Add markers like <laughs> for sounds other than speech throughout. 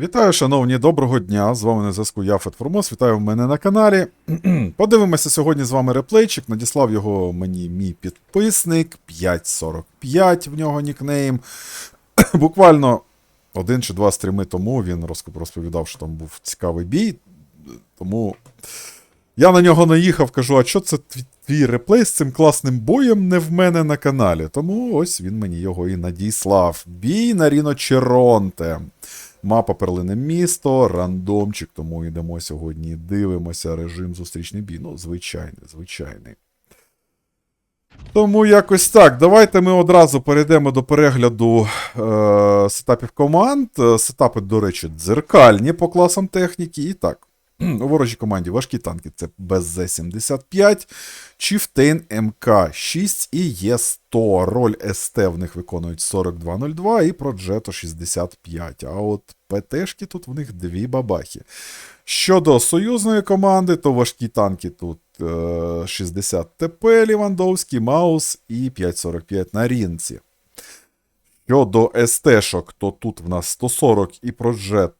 Вітаю, шановні, доброго дня. З вами на зв'язку я Фет Формос. Вітаю в мене на каналі. <clears throat> Подивимося сьогодні з вами реплейчик. Надіслав його мені мій підписник 545 в нього нікнейм. <clears throat> Буквально один чи два стріми тому він розповідав, що там був цікавий бій. Тому я на нього наїхав, кажу, а що це твій реплей з цим класним боєм не в мене на каналі? Тому ось він мені його і надіслав. Бій на Ріно Черонте. Мапа Перлине місто, рандомчик, тому йдемо сьогодні. Дивимося режим зустрічний бій. Ну, звичайний, звичайний. Тому якось так. Давайте ми одразу перейдемо до перегляду е- сетапів команд. Сетапи, до речі, дзеркальні по класам техніки. І так. У ворожій команді важкі танки це БЗ-75, Chieftain МК-6 і Є100. Роль СТ в них виконують 4202 і Progetto 65. А от ПТшки тут в них дві бабахи. Щодо союзної команди, то важкі танки тут е, 60 ТП Лівандовський, Маус і 545 на Рінці. Щодо СТ-шок, то тут в нас 140 і Progetto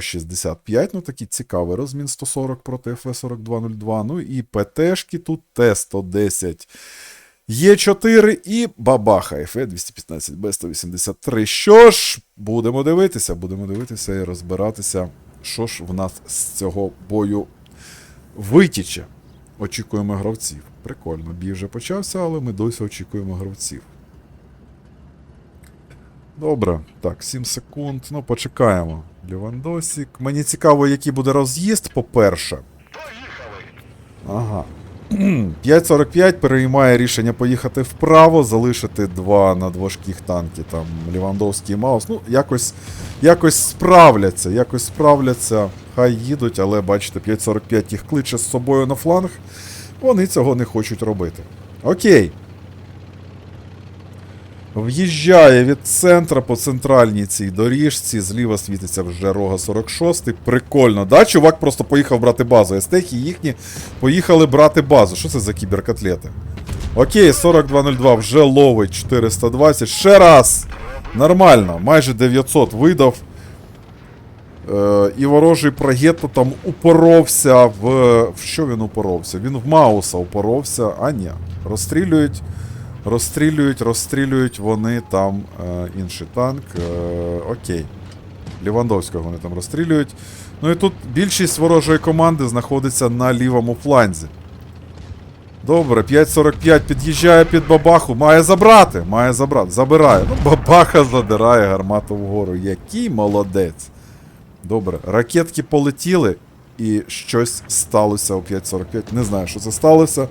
65, ну такий цікавий розмін 140 проти ФС-4202. Ну і ПТшки тут Т-110. Є4 і бабаха ФЕ-215 Б-183. Що ж, будемо дивитися, будемо дивитися і розбиратися, що ж в нас з цього бою витіче. Очікуємо гравців. Прикольно, бій вже почався, але ми досі очікуємо гравців. Добре, так, 7 секунд. Ну, почекаємо. Лівандосік. Мені цікаво, який буде роз'їзд, по-перше. Ага. <clears throat> 5.45 переймає рішення поїхати вправо, залишити два надважких танки, там Лівандовський і Маус. Ну, якось, якось справляться, якось справляться. Хай їдуть, але бачите, 5.45 їх кличе з собою на фланг. Вони цього не хочуть робити. Окей. В'їжджає від центра по центральній цій доріжці. Зліва світиться вже рога 46. Прикольно, да? Чувак просто поїхав брати базу. Естехи їхні поїхали брати базу. Що це за кіберкотлети? Окей, 4202 вже ловить 420. Ще раз! Нормально, майже 900 видав. Е, і ворожий прогетто там упоровся в. В що він упоровся? Він в Мауса упоровся. А ні. Розстрілюють. Розстрілюють, розстрілюють вони там е, інший танк. Е, окей. Лівандовського вони там розстрілюють. Ну і тут більшість ворожої команди знаходиться на лівому фланзі. Добре, 5.45 під'їжджає під бабаху. Має забрати. Має забрати. Забирає. Ну, бабаха задирає гармату вгору. Який молодець. Добре, ракетки полетіли, і щось сталося о 5.45. Не знаю, що це сталося.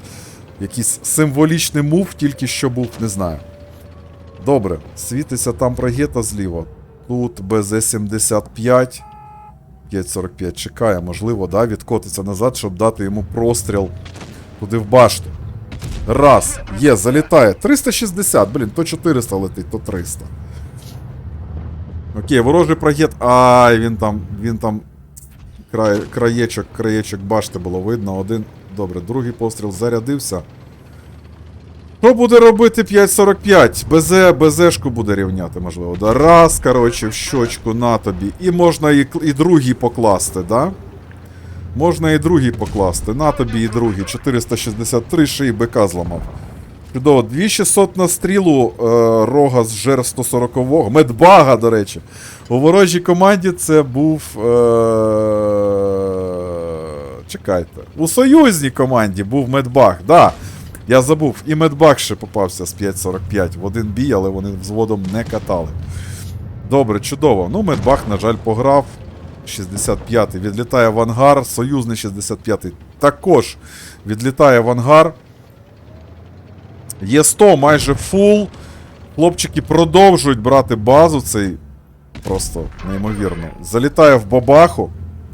Якийсь символічний мув, тільки що був, не знаю. Добре, світиться там прогета зліва. Тут БЗ-75. 5.45 чекає, можливо, да, відкотиться назад, щоб дати йому простріл туди в башту. Раз. Є, залітає. 360, блін, то 400 летить, то 300. Окей, ворожий прогет. Ай, він там. Він там. Край, краєчок, краєчок башти було видно. Один. Добре, другий постріл зарядився. Що буде робити 5.45? БЗ, БЗшку буде рівняти, можливо. Да? Раз, коротше, в щочку на тобі. І можна і, і другий покласти, да? Можна і другий покласти. На тобі і другий. 463 ще і БК зламав. Чудово, 2600 на стрілу е, рога з жер 140-го. Медбага, до речі. У ворожій команді це був. Е, чекайте. У союзній команді був медбаг. Да. Я забув, і медбаг ще попався з 5.45 в один бій, але вони взводом не катали. Добре, чудово. Ну, медбаг, на жаль, пограв. 65-й відлітає в ангар. Союзний 65-й також відлітає в ангар. Є 100 майже фул. Хлопчики продовжують брати базу. Цей просто неймовірно. Залітає в бабаху.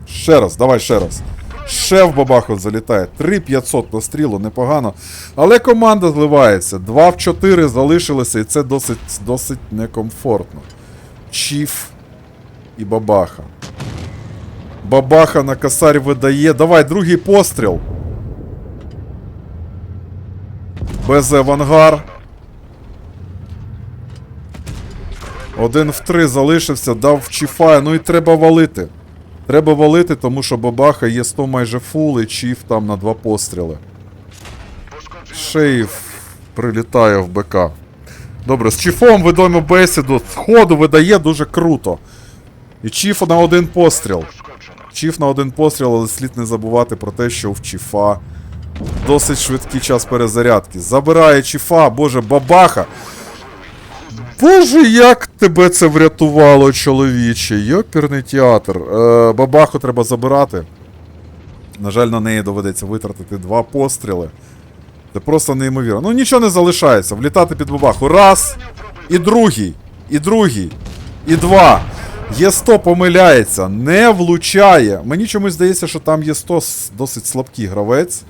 Ще раз, давай ще раз. Ще в бабаху залітає. 3500 на стрілу, непогано. Але команда зливається. 2 в 4 залишилося, і це досить, досить некомфортно. Чіф і бабаха. Бабаха на косарь видає. Давай, другий постріл. БЗ в ангар. Один в три залишився, дав чіфа, ну і треба валити. Треба валити, тому що бабаха є 100 майже фул і чіф там на два постріли. Шейф прилітає в БК. Добре, з чіфом ведемо бесіду. Сходу видає дуже круто. І чіф на один постріл. Чіф на один постріл, але слід не забувати про те, що в чіфа досить швидкий час перезарядки. Забирає чіфа, боже, бабаха. Боже, як тебе це врятувало, чоловіче. Йоперний театр. Е, бабаху треба забирати. На жаль, на неї доведеться витратити два постріли. Це просто неймовірно. Ну нічого не залишається. Влітати під бабаху. Раз. І другий. І другий. І два. Є100 помиляється, не влучає. Мені чомусь здається, що там Є100 досить слабкий гравець.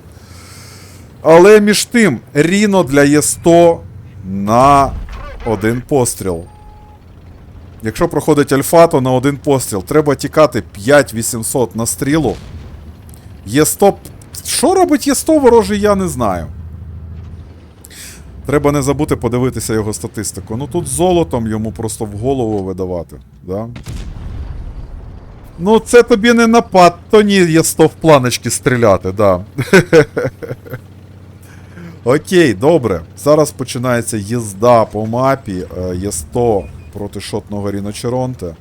Але між тим, Ріно для Є100 на один постріл. Якщо проходить альфа, то на один постріл. Треба тікати 5800 на стрілу. Є100. Що робить Є100 ворожий, я не знаю. Треба не забути подивитися його статистику. Ну тут золотом йому просто в голову видавати. Да? Ну, це тобі не напад, то ні є 100 в планочки стріляти, да. <laughs> Окей, добре. Зараз починається їзда по мапі. Е, Є 100 проти шотного Ріночеронте.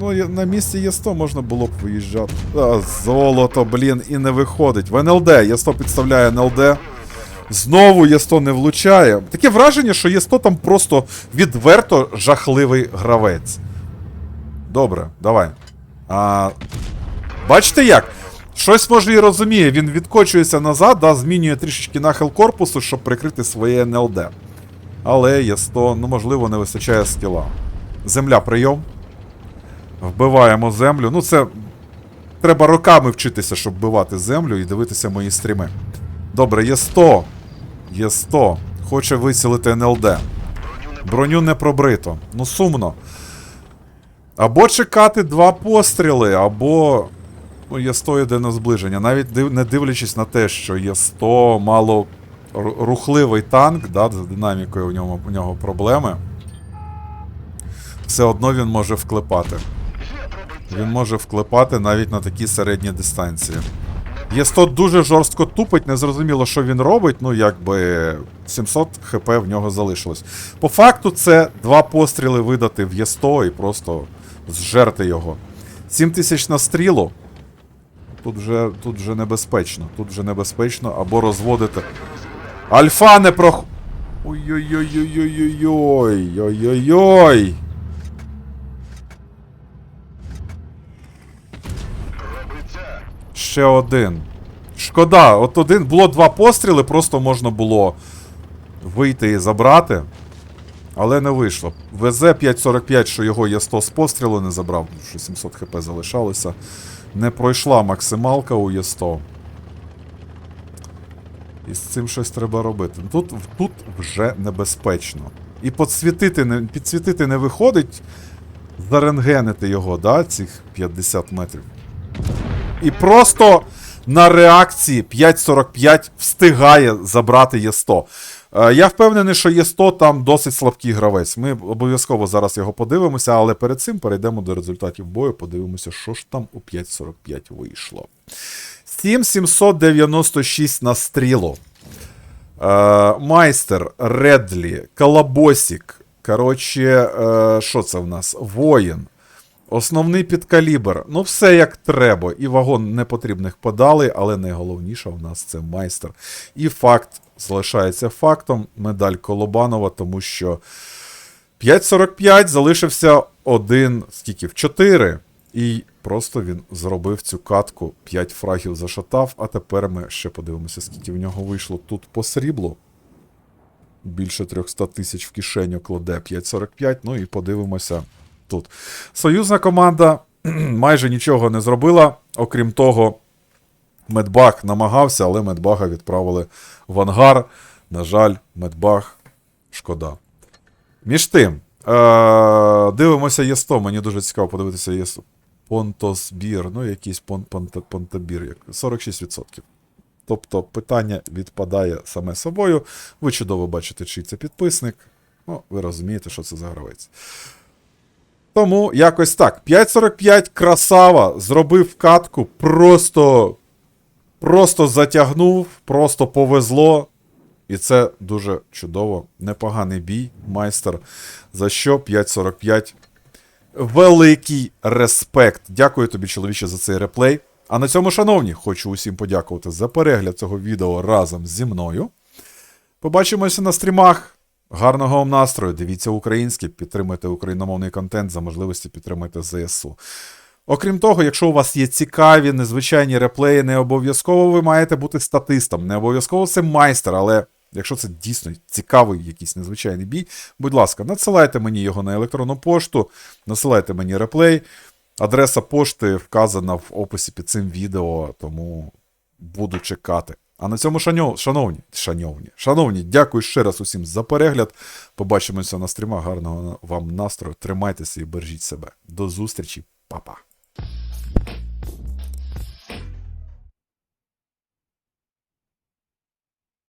Ну, на місці є 100 можна було б виїжджати. А, золото, блін, і не виходить. В НЛД. Є 100 підставляє НЛД. Знову Є100 не влучає. Таке враження, що Є100 там просто відверто жахливий гравець. Добре, давай. А, бачите як? Щось може і розуміє, він відкочується назад, да, змінює трішечки нахил корпусу, щоб прикрити своє НЛД. Але Є100, ну можливо, не вистачає скіла. Земля прийом. Вбиваємо землю. Ну, це. Треба роками вчитися, щоб вбивати землю і дивитися мої стріми. Добре, є 100. Є 100. Хоче вицілити НЛД. Броню не пробрито. Ну, сумно. Або чекати два постріли, або. Є 100 йде на зближення. Навіть не дивлячись на те, що є 100 мало рухливий танк, да, з динамікою у нього, у нього проблеми. Все одно він може вклепати. Він може вклепати навіть на такі середні дистанції. Є100 дуже жорстко тупить, незрозуміло, що він робить, ну якби 700 хп в нього залишилось. По факту, це два постріли видати в Є100 і просто зжерти його. 7000 на стрілу. Тут вже, тут вже небезпечно. Тут вже небезпечно або розводити. Альфа не прох. Ой-ой-ой-ой-ой-ой. Ой-ой-ой. Ще один. Шкода, от один. Було два постріли, просто можна було вийти і забрати. Але не вийшло. ВЗ 545, що його є 100 з пострілу, не забрав, що 700 хп залишалося. Не пройшла максималка у Є100. І з цим щось треба робити. Тут, тут вже небезпечно. І підсвітити не, підсвітити не виходить, зарентгенити його, да, цих 50 метрів. І просто на реакції 5.45 встигає забрати Є100. Е, Я впевнений, що Є100 там досить слабкий гравець. Ми обов'язково зараз його подивимося, але перед цим перейдемо до результатів бою, подивимося, що ж там у 5.45 вийшло. 7796 на стрілу. Е, Майстер, Редлі, Колобосік. Коротше, е, що це в нас? Воїн. Основний підкалібр. Ну, все як треба. І вагон непотрібних подали, але найголовніше в нас це майстер. І факт залишається фактом. Медаль Колобанова, тому що 5.45 залишився один, скільки? В 4. І просто він зробив цю катку, 5 фрагів зашатав, а тепер ми ще подивимося, скільки в нього вийшло тут по сріблу. Більше 300 тисяч в кишеню кладе 5.45. Ну і подивимося тут. Союзна команда <clears throat> майже нічого не зробила. Окрім того, Медбаг намагався, але Медбага відправили в ангар. На жаль, Медбаг шкода. Між тим, е- дивимося Є100. Мені дуже цікаво подивитися Є100. Понтосбір, ну якийсь пон, понта, понтобір, як 46%. Тобто питання відпадає саме собою. Ви чудово бачите, чий це підписник. Ну, ви розумієте, що це за гравець. Тому якось так. 5.45 красава. Зробив катку, просто, просто затягнув, просто повезло. І це дуже чудово. Непоганий бій, майстер. За що 5.45. Великий респект. Дякую тобі, чоловіче, за цей реплей. А на цьому, шановні, хочу усім подякувати за перегляд цього відео разом зі мною. Побачимося на стрімах. Гарного вам настрою. Дивіться українське, підтримуйте україномовний контент, за можливості підтримуйте ЗСУ. Окрім того, якщо у вас є цікаві, незвичайні реплеї, не обов'язково ви маєте бути статистом, не обов'язково це майстер, але якщо це дійсно цікавий якийсь незвичайний бій, будь ласка, надсилайте мені його на електронну пошту, насилайте мені реплей. Адреса пошти вказана в описі під цим відео, тому буду чекати. А на цьому, шановні, шановні, шановні, дякую ще раз усім за перегляд. Побачимося на стрімах. Гарного вам настрою. Тримайтеся і бережіть себе. До зустрічі, Па-па.